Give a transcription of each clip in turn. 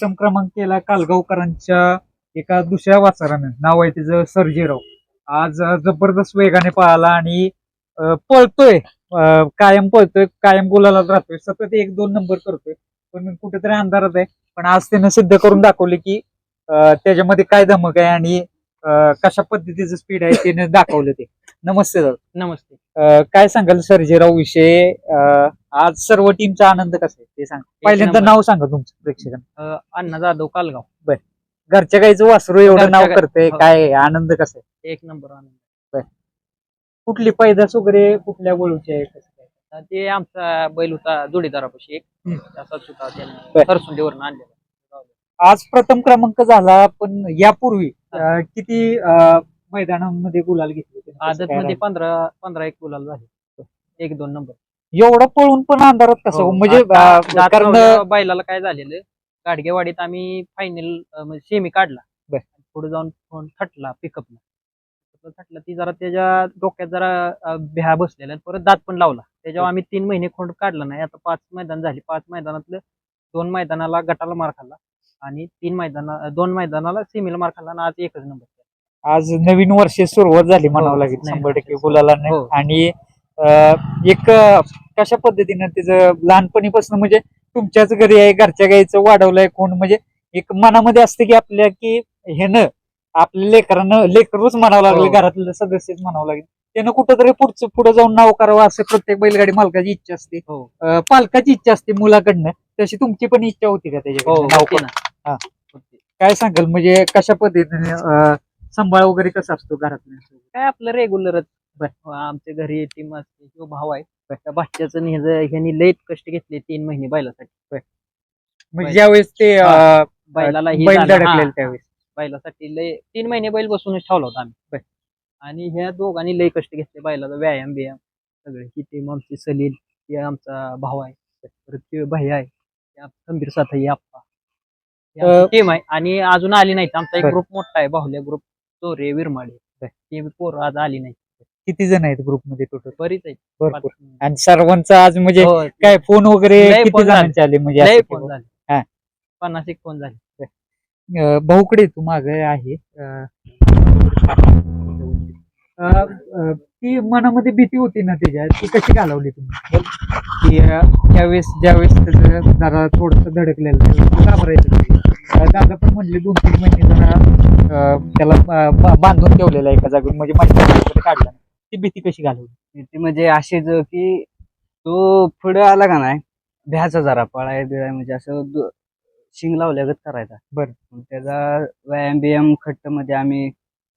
प्रथम क्रमांक केला कालगावकरांच्या एका दुसऱ्या वासरानं नाव आहे त्याचं सर्जेराव. आज जबरदस्त वेगाने पळाला आणि पळतोय. कायम पळतोय. कायम गुलाला राहतोय. सतत एक दोन नंबर करतोय. पण कुठेतरी अंधारात आहे. पण आज त्यानं सिद्ध करून दाखवले की त्याच्यामध्ये काय धमक आहे आणि कशा पद्धतीचं स्पीड आहे त्याने दाखवलं ते. नमस्ते दादा. नमस्ते. काय सांगाल सर्जेराव विषय आज सर्व टीमचा आनंद कसा आहे ते सांग पहिल्यांदा. नाव सांगा तुमचं प्रेक्षकांना अ, अण्णा जाधव कालगाव घरच्या गाईचं वासरू एवढं घरच्या नाव गाई- करतंय हो. काय आहे? आनंद कसा आहे एक नंबर आनंद कुठली पैदास वगैरे कुठल्या वळूची आहे कसं काय? अ, ते आमचा बैल होता जोडीदारापाशी एक हम्म. तसाच होता बर. त्याने सरसुंडीवरून आणलेला आज प्रथम क्रमांक झाला पण यापूर्वी अं, किती अं, मैदानामध्ये गुलाल घेतले? कसं आदत मध्ये? पंधरा पंधरा एक गुलाल झाले. एक दोन नंबर. एवढं पळून पण अंधारात कसं? हो. म्हणजे कारण लावल्यावर बैलाला काय झालेलं? गाडगेवाडीत आम्ही फायनल म्हणजे सेमी काढला. बर. पुढे जाऊन फोन थटला? पिकअपला थटला ती जरा त्याच्या डोक्यात जरा भ्या बसलेला परत दात पण लावला. त्याच्यावर आम्ही तीन महिने खोंड काढला नाही. आता पाच मैदान झाली. पाच मैदानातलं दोन मैदानाला गटाला मार खाल्ला. आणि तीन मैदाना दोन मैदानाला सेमीला मार खाल्ला आणि आज एकच नंबर आज नवीन वर्ष सुरुवात झाली म्हणावं हो, लागेल नाही, शंभर टक्के नाही. गुलालाने हो. आणि अं, एक अं, कशा पद्धतीनं त्याचं लहानपणीपासून म्हणजे तुमच्याच घरी आहे घरच्या गाईचं वाढवलंय कोण म्हणजे एक मनामध्ये असते की आपल्या की ह्यानं आपल्या लेकरानं लेकरूच म्हणावं लागलं हो. घरातलं सदस्यच म्हणावं लागेल त्यानं कुठंतरी पुढचं पुढे जाऊन नाव करावं असं प्रत्येक बैलगाडी मालकाची इच्छा असते हो अं, पालकाची इच्छा असते मुलाकडनं तशी तुमची पण इच्छा होती का हो त्याच्याकडनं नाव होती करून? ना हा. होती. काय सांगाल म्हणजे कशा पद्धतीने अं, सांभाळ वगैरे कसा असतो घरातल्या काय आपलं रेग्युलरच बर. आमच्या घरी टीम असते किंवा भाव आहे त्या ह्याचं- ह्यांनी कष्ट घेतले तीन महिने बैलासाठी. म्हणजे. ज्यावेळेस ते अं, बैलाला ही बैल झालं, हा, धडकलेलं त्यावेळेस. बैलासाठी लय तीन महिने बैल बसूनच ठेवला होता आम्ही. आणि ह्या दोघांनी लय कष्ट घेतले. बैलाचा व्यायाम बियाम सगळे. ही टीम आमची सलील ही आमचा भाऊ आहे. परत ते भैया आहे. ते खंबीर साथी अं, टीम आहे. आणि अजून आली नाही आमचा एक बर. ग्रुप मोठा आहे बाहुल्या ग्रुप चोरे विरमाडे बर. ती पोरं आज आली नाही. किती जण आहेत ग्रुपमध्ये टोटल बरीच आहे भरपूर. आणि सर्वांचं आज म्हणजे हो, काय फोन वगैरे लय किती फोन झाले. जणांचे आले म्हणजे लय असं फोन किंवा- झाले. हा. पन्नास एक फोन झाले. अं, भाऊकडे तू माग आहे. अं, अं, अं, ती मनामध्ये भीती होती ना त्याच्या ती कशी घालवली तुम्ही की त्यावेळेस ज्यावेळेस त्याचं जरा थोडस धडकलेलं त्यावेळेस घाबरायचं. अं, दादा पण म्हणले दोन तीन महिने जरा अं, त्याला अं, बा- बांधून ठेवलेलं आहे एका जागेवर म्हणजे वगैरे काढला. ती भीती कशी घालवली ते म्हणजे असेच की तो पुढे आला का नाही भ्याचा जरा पळाय बिळाय म्हणजे असं दु- शिंग लावल्यागत करायचा बरं. मग त्याचा व्यायाम बियाम खट्टमध्ये आम्ही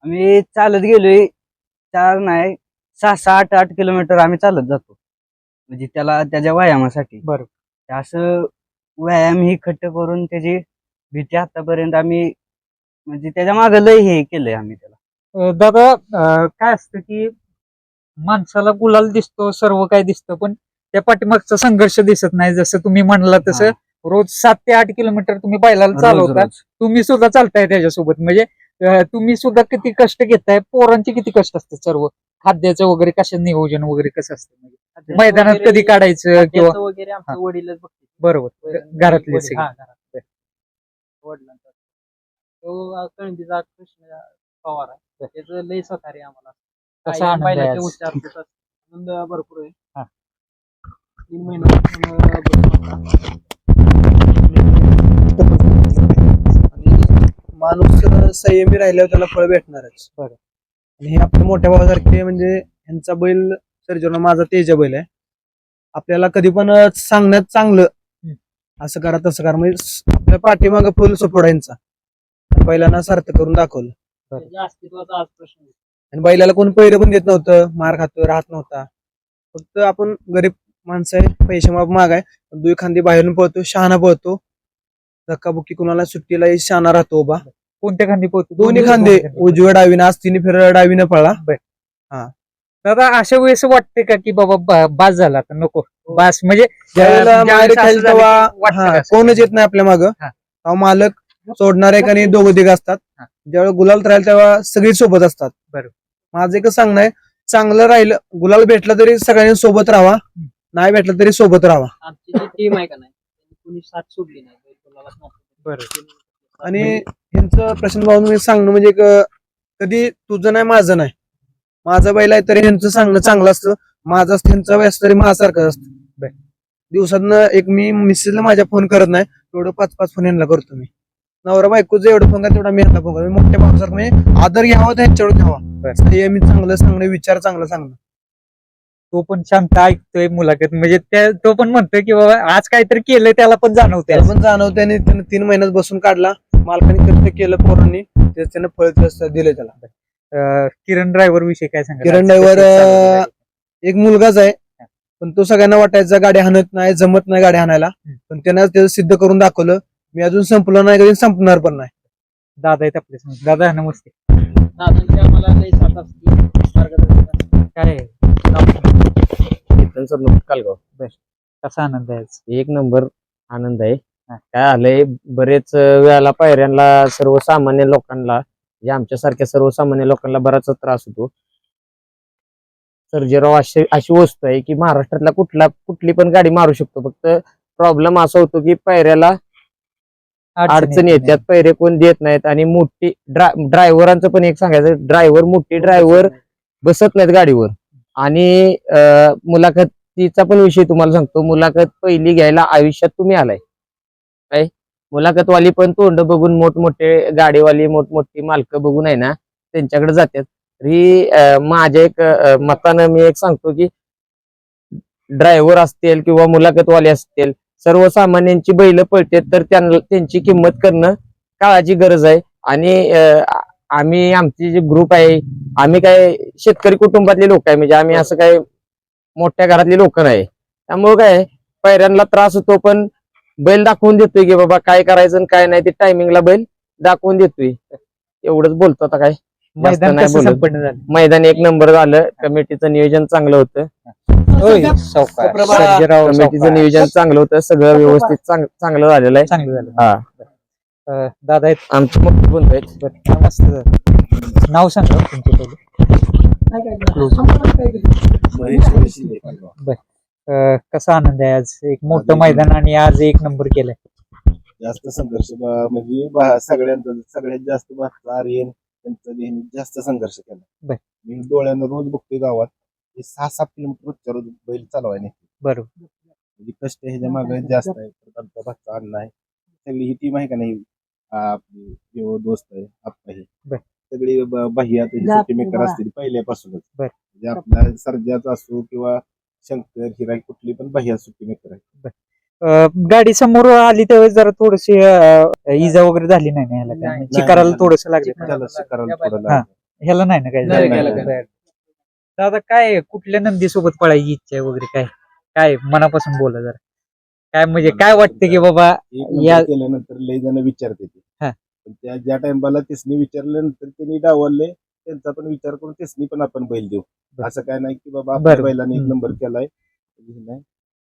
आम्ही चालत गेलोय चार नाही सहा सहा आठ आठ किलोमीटर आम्ही चालत जातो. म्हणजे त्याला त्याच्या व्यायामासाठी. बरं. ते असं व्यायाम ही खट्ट करून त्याची भीती आतापर्यंत आम्ही म्हणजे त्याच्या मागं लय हे केलंय आम्ही त्याला. दादा काय असतं की माणसाला गुलाल दिसतो सर्व काय दिसतं पण त्या पाठीमागचा संघर्ष दिसत नाही. जसं तुम्ही म्हणला तसं. रोज सात ते आठ किलोमीटर तुम्ही बैलाला चालवता. तुम्ही सुद्धा चालताय त्याच्यासोबत. म्हणजे तुम्ही सुद्धा किती कष्ट घेताय पोरांचे किती कष्ट असतात सर्व. खाद्याचं वगैरे कसं नियोजन वगैरे कसं असतं? म्हणजे मैदानात कधी काढायचं किंवा वगैरे आमचे. वडीलच बघते बरोबर. घरातले सगळे. हा, घरात. वडिलांचा. तो कळंबीचा कृष्ण पवार आहे. त्याचं लय सहकार्य आम्हाला. कसा आनंद भरपूर हा. आहे तीन माणूस संयमी राहिल्यावर त्याला फळ भेटणारच. बरं. आणि हे आपल्या मोठ्या भावासारखे म्हणजे ह्यांचा बैल सर्जन माझा तेजा बैल आहे. आपल्याला कधी पण सांगण्यात चांगलं असं करा तसं करा. म्हणजे आपल्या पाठीमागं फुल सपोर्ट आहे यांचा. बैलांना सार्थ करून दाखवलं. आहे. आणि बैलाला कोण पैर पण देत नव्हतं मार खातो राहत नव्हता. फक्त आपण गरीब माणसं आहे पैसे मागाय दुई खांदी बाहेरून पळतो शहाणा पळतो. धक्काबुक्की कुणाला सुट्टीला शहाणा राहतो उभा. कोणत्या खांदी पोहतो दोन्ही खांदे. उजव्या डावीनं आज तिने फेर डावीनं पळला. दादा अशा वेळेस वाटते का की बाबा बा- बास झाला? आता नको. बास म्हणजे ज्यावेळेस की का? कोणच येत नाही आपल्या मागं. हा. तेव्हा मालक सोडणार आहे आणि दोघं दिग असतात. हा. ज्यावेळेला गुलाल राहील तेव्हा सगळी सोबत असतात. बरोबर. माझं एकच सांगणं आहे चांगलं राहिलं गुलाल भेटला तरी सगळ्यांनी सोबत राहावा. नाही भेटलं तरी सोबत राहावा. आमची जी टीम आहे का नाही साथ सोडली नाही. बैल कोणालाच नव्हतं. बरं आणि ह्यांचं प्रश्न भाऊ मी सांगणं म्हणजे कधी तुझं नाही माझं नाही. माझा बैल आहे तरी ह्यांचं सांगणं चांगलं असतं. माझं असतं ह्यांचा व्यास तरी माझ्यासारखं असतं. दिवसातनं एक मी मिसेसला माझ्या फोन करत नाही. तेवढं पाच पाच फोन यांना करतो मी. नवरा बायको एवढं फोन करतो तेवढा मी यांना फोन करतो. मी मोठ्या भावासारखं म्हणजे आदर घ्यावा तर ह्यांच्यावर घ्यावा मी चांगलं सांगणं विचार चांगलं सांगणं. तो पण शांत ऐकतोय मुलाखत. म्हणजे त्या तो पण म्हणतोय की बाबा आज काहीतरी केलंय त्याला पण जाणवतंय त्याला पण जाणवते आणि त्यानं तीन महिन्यात बसून काढला. मालकाने कष्ट केलं पोरांनी ते त्यानं फळ जास्त दिलं त्याला. अं, किरण ड्रायव्हर विषयी काय सांगा किरण driver, अं, एक मुलगाच आहे. पण तो सगळ्यांना वाटायचा गाडी हाणत नाही जमत नाही गाडी हाणायला. पण त्यानं त्याचं सिद्ध करून दाखवलं मी अजून संपलं नाही कधी संपणार पण नाही. दादा आहेत आपल्यासमोर. दादा नमस्ते. असते मार्गदर्शन असतं. काय? आहे? कीर्तन सर कालगाव कसा आनंद आहे? एक नंबर आनंद आहे. काय आलंय बरेच वेळाला पायऱ्यांना सर्वसामान्य लोकांना म्हणजे आमच्यासारख्या सर्वसामान्य लोकांना बराच त्रास होतो. सर्जेराव अशी अशी वस्तू आहे की महाराष्ट्रातला कुठला कुठली पण गाडी मारू शकतो. फक्त प्रॉब्लेम असा होतो की पायऱ्याला अडचणी येतात पैरे कोण देत नाहीत आणि मोठी ड्रायव्हरांचं पण एक सांगायचं ड्रायव्हर मोठी ड्रायव्हर बसत नाहीत गाडीवर. आणि मुलाखतीचा पण विषय तुम्हाला सांगतो. मुलाखत पहिली घ्यायला आयुष्यात तुम्ही आलाय. काय? मुलाखतवाली पण तोंड बघून मोठमोठे गाडीवाली मोठमोठी मालकं बघून आहे ना त्यांच्याकडे जातात. तरी माझ्या एक मतानं मी एक सांगतो की ड्रायव्हर असतील किंवा मुलाखतवाले असतील सर्वसामान्यांची बैल पळतात तर त्यांना त्यांची किंमत करणं काळाची गरज आहे. आणि आम्ही आमची जे ग्रुप आहे आम्ही काय शेतकरी कुटुंबातले लोक आहे. म्हणजे आम्ही असं काय मोठ्या घरातली लोक नाही. त्यामुळे काय पैऱ्यांना त्रास होतो पण बैल दाखवून देतोय की बाबा काय करायचं आणि काय नाही ते टायमिंगला बैल दाखवून देतोय. एवढंच बोलतो आता काय. मैदान नाही कसं बोलत. संपन्न झालं? मैदान एक नंबर झालं. कमिटीचं नियोजन चांगलं होतं. कमिटीचं. नियोजन चांगलं होतं. सगळं व्यवस्थित चांग- चांगलं झालेलं आहे. चांगलं झालं. हा. अं, दादा आहेत. आमचे मोठे बंधू आहेत बरं, मस्त झालं. नाव सांगा हो तुमचं पहिले. अं, कसा आनंद आहे आज? एक मोठं मैदान आणि आज एक नंबर केलाय. जास्त संघर्ष ब- म्हणजे बा- सगळ्यांचा सगळ्यात जास्त भातचा आर्यन त्यांचा नेहमी जास्त संघर्ष केला. बर. मी डोळ्यानं रोज बघतोय गावात हे सहा सात किलोमीटर रोजच्या रोज बैल चालवाय नाही. बरोबर. म्हणजे कष्ट ह्याच्या मागे जास्त आहे परत आमचा भातचा अण्णा आहे. सगळी ही टीम आहे का नाही? आ, आपली जो दोस्त आहे आप्पा हे बर. सगळी ब- बाह्यात सुट्टी मेकर असतील पहिल्यापासूनच बर. म्हणजे आपला सर्जाचा असो किंवा शंकर हिरा कुठली पण बाह्यात सुट्टी मेकर आहे अं, गाडी समोर आली त्यावेळेस जरा थोडीशी अं, इजा वगैरे झाली नाही ना ह्याला काय? नाही, चिकाराला नाही. थोडस लागले त्याला शिकाराला थोडं हा. लागलं. ह्याला नाही ना काय नाही, झालं? नाही, नाही. दादा काय कुठल्या नंदी सोबत पळायची इच्छा आहे वगैरे काय काय मनापासून बोला जरा काय म्हणजे काय वाटतं की बाबा एक नंबर या- केल्यानंतर लय जण विचारते ते हा. पण त्या ज्या टाइमला तिसनी विचारल्यानंतर त्यांनी डावलले त्यांचा पण विचार करून तिसनी पण आपण बैल देऊ बरं. असं काय नाही की बाबा आपल्या बरं. बैलाने एक हम्म. नंबर केलाय हे नाही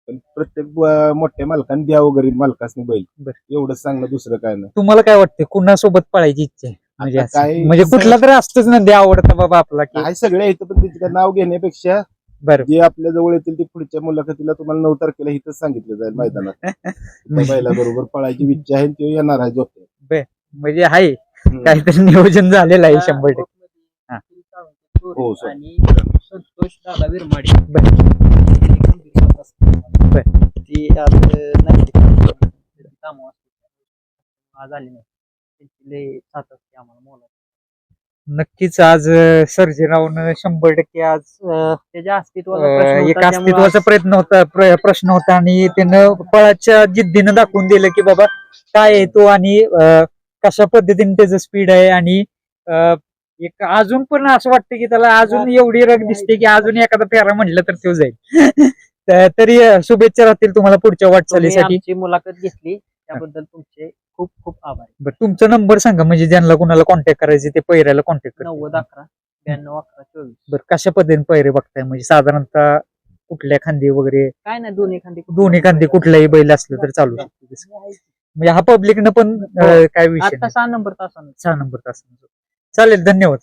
पण प्रत्येक ब- मोठ्या मालकाने द्यावं गरीब मालकासनी बैल बरं. एवढंच चांगलं दुसरं काय नाही तुम्हाला काय वाटतं कुणासोबत पळायची इच्छा आहे म्हणजे आता असं. काय- म्हणजे कुठला तरी असतच नंदी आवडता बाबा आपला की काय सगळे येतं पण काय नाव घेण्यापेक्षा जे आपल्या जवळ येतील ते पुढच्या मुलाखतीला तुम्हाला नऊ तारखेला इथंच सांगितलं जाईल मैदानात. त्या बैलाबरोबर पळायची इच्छा आहे तो येणार आहे जोते म्हणजे आहे. काहीतरी नियोजन झालेलं आहे शंभर टक्के. हा. हो. आणि संतोष दादा विरमाडी. बर. बर. ती आज नाही कामं आली नाही. त्यांची असते आम्हाला मोला नक्कीच आज सर्जेरावनं शंभर टक्के आज अं, त्याच्या अस्तित्वाचा प्रश्न अं, होता, एक त्यामुळं अस्तित्वाचा प्रयत्न होता प्र- प्रश्न होता आणि त्यानं पळाच्या जिद्दीनं दाखवून दिलं की बाबा काय आहे तो आणि अं, कशा पद्धतीने त्याचं स्पीड आहे आणि अं, एक अजून पण असं वाटतं की त्याला अजून एवढी रग दिसते की अजून एखादा फेरा म्हटलं तर तो जाईल. तर- तरी अं, शुभेच्छा राहतील तुम्हाला पुढच्या तुम्ही वाटचालीसाठी. आमची मुलाखत घेतली. त्याबद्दल तुमचे खूप खूप आभार. बरं तुमचा नंबर सांगा म्हणजे ज्यांना कोणाला कॉन्टॅक्ट करायचे ते पहिऱ्याला कॉन्टॅक्ट नव्वद अकरा ब्याण्णव अकरा चोवीस. बरं कशा पद्धतीने पहिरे बघताय? म्हणजे साधारणतः कुठल्या खांदी वगैरे? काय नाही दोन्ही खांदी दोन्ही खांदी कुठलाही बैल असलं तर चालू शकतो तसं. म्हणजे हा पब्लिकनं पण अं, काय विषय आता नाही. सहा नंबर तासानं. सहा नंबर तास चालेल धन्यवाद.